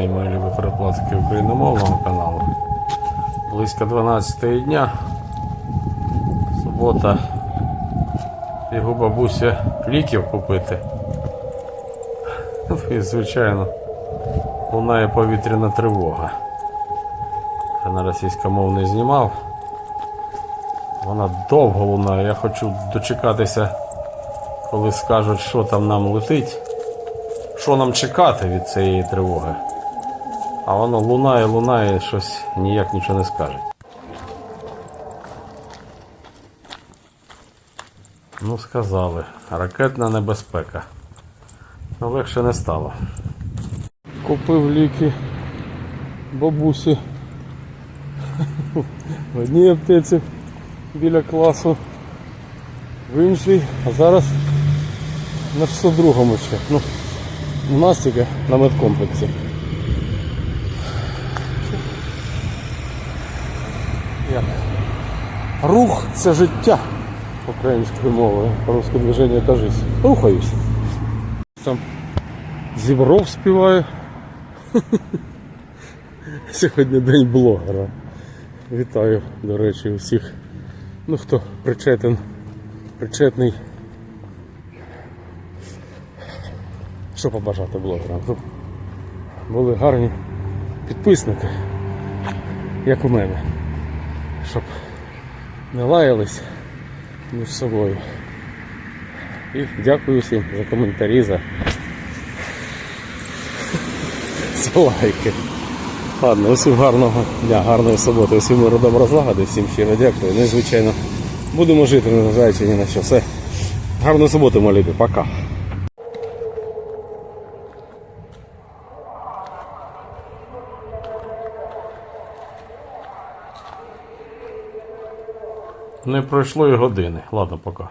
день, мої любі передплатники україномовного каналу. Близько 12 дня. Субота. Його бабуся ліків купити. І, звичайно, лунає повітряна тривога. Я на російськомовний знімав. Вона довго лунає. Я хочу дочекатися, коли скажуть, що там нам летить. Що нам чекати від цієї тривоги? А воно лунає, лунає, щось ніяк нічого не скаже. Ну, сказали, ракетна небезпека. Ну, легше не стало. Купив ліки бабусі в одній аптеці біля класу, в іншій, а зараз на 602 ще. Ну, у нас тільки на медкомплексі. Як? Рух це життя українською мовою. Русське движення та жизнь. Рухаюсь. Там Зібров співає. Сьогодні день блогера. Вітаю, до речі, усіх. Ну хто причетен, причетний. Що побажати блогерам? Були гарні підписники, як у мене. Щоб не лаялись між собою. І дякую всім за коментарі, за, лайки. Ладно, усім гарного дня, гарної суботи, усім миру добра злагоди, всім щиро дякую. Ну і звичайно, будемо жити, незважаючи ні на що. Все. Гарної суботи, мої любі, пока. Не пройшло і години. Ладно, пока.